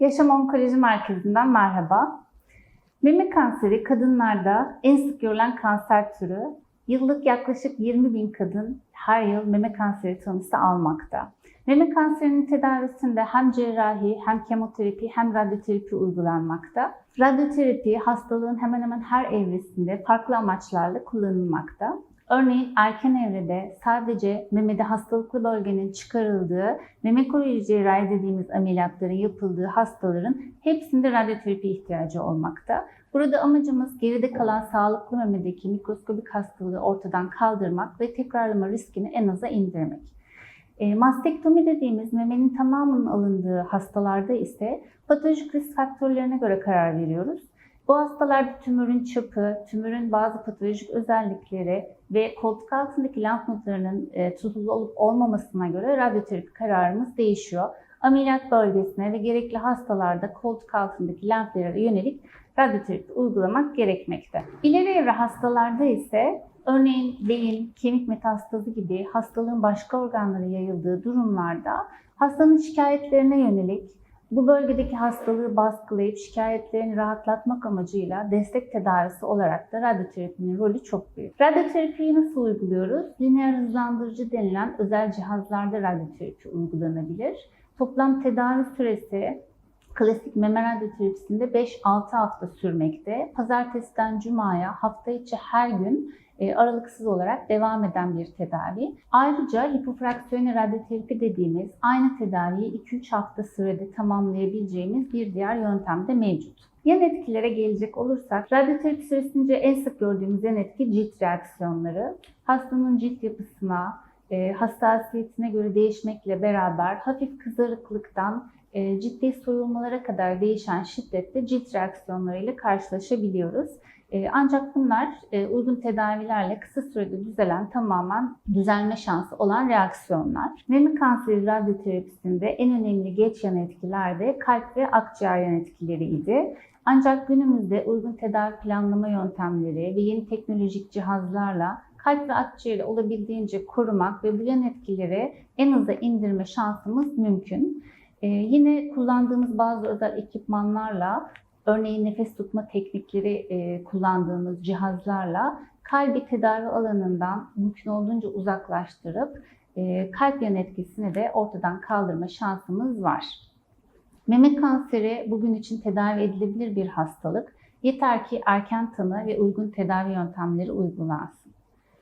Yaşam Onkoloji Merkezi'nden merhaba. Meme kanseri kadınlarda en sık görülen kanser türü. Yıllık yaklaşık 20 bin kadın her yıl meme kanseri tanısı almakta. Meme kanserinin tedavisinde hem cerrahi hem kemoterapi hem radyoterapi uygulanmakta. Radyoterapi hastalığın hemen hemen her evresinde farklı amaçlarla kullanılmakta. Örneğin erken evrede sadece memede hastalıklı bölgenin çıkarıldığı, meme koruyucu cerrahi dediğimiz ameliyatların yapıldığı hastaların hepsinde radyoterapi ihtiyacı olmakta. Burada amacımız geride kalan sağlıklı memedeki mikroskobik hastalığı ortadan kaldırmak ve tekrarlama riskini en aza indirmek. E, mastektomi dediğimiz memenin tamamının alındığı hastalarda ise patolojik risk faktörlerine göre karar veriyoruz. Bu hastalarda tümörün çapı, tümörün bazı patolojik özellikleri ve koltuk altındaki lenf nodlarının e, tuzlu olup olmamasına göre radyoterapi kararımız değişiyor. Ameliyat bölgesine ve gerekli hastalarda koltuk altındaki lenflere yönelik radyoterapi uygulamak gerekmekte. İleri evre hastalarda ise örneğin beyin, kemik metastazı gibi hastalığın başka organlara yayıldığı durumlarda hastanın şikayetlerine yönelik bu bölgedeki hastalığı baskılayıp şikayetlerini rahatlatmak amacıyla destek tedavisi olarak da radyoterapinin rolü çok büyük. Radyoterapiyi nasıl uyguluyoruz? Lineer hızlandırıcı denilen özel cihazlarda radyoterapi uygulanabilir. Toplam tedavi süresi klasik meme radyoterapisinde 5-6 hafta sürmekte. Pazartesiden cumaya hafta içi her gün aralıksız olarak devam eden bir tedavi. Ayrıca hipofraksiyonel radyoterapi dediğimiz aynı tedaviyi 2-3 hafta sürede tamamlayabileceğimiz bir diğer yöntem de mevcut. Yan etkilere gelecek olursak, radyoterapi süresince en sık gördüğümüz yan etki cilt reaksiyonları. Hastanın cilt yapısına, e, hassasiyetine göre değişmekle beraber hafif kızarıklıktan e, ciddi soyulmalara kadar değişen şiddette cilt reaksiyonlarıyla karşılaşabiliyoruz. E, ancak bunlar e, uygun tedavilerle kısa sürede düzelen tamamen düzelme şansı olan reaksiyonlar. Meme kanseri radyoterapisinde en önemli geç yan etkiler de kalp ve akciğer yan etkileriydi. Ancak günümüzde uygun tedavi planlama yöntemleri ve yeni teknolojik cihazlarla kalp ve akciğeri olabildiğince korumak ve bu yan etkileri en aza indirme şansımız mümkün. Ee, yine kullandığımız bazı özel ekipmanlarla, örneğin nefes tutma teknikleri e, kullandığımız cihazlarla kalbi tedavi alanından mümkün olduğunca uzaklaştırıp e, kalp yan etkisini de ortadan kaldırma şansımız var. Meme kanseri bugün için tedavi edilebilir bir hastalık. Yeter ki erken tanı ve uygun tedavi yöntemleri uygulansın.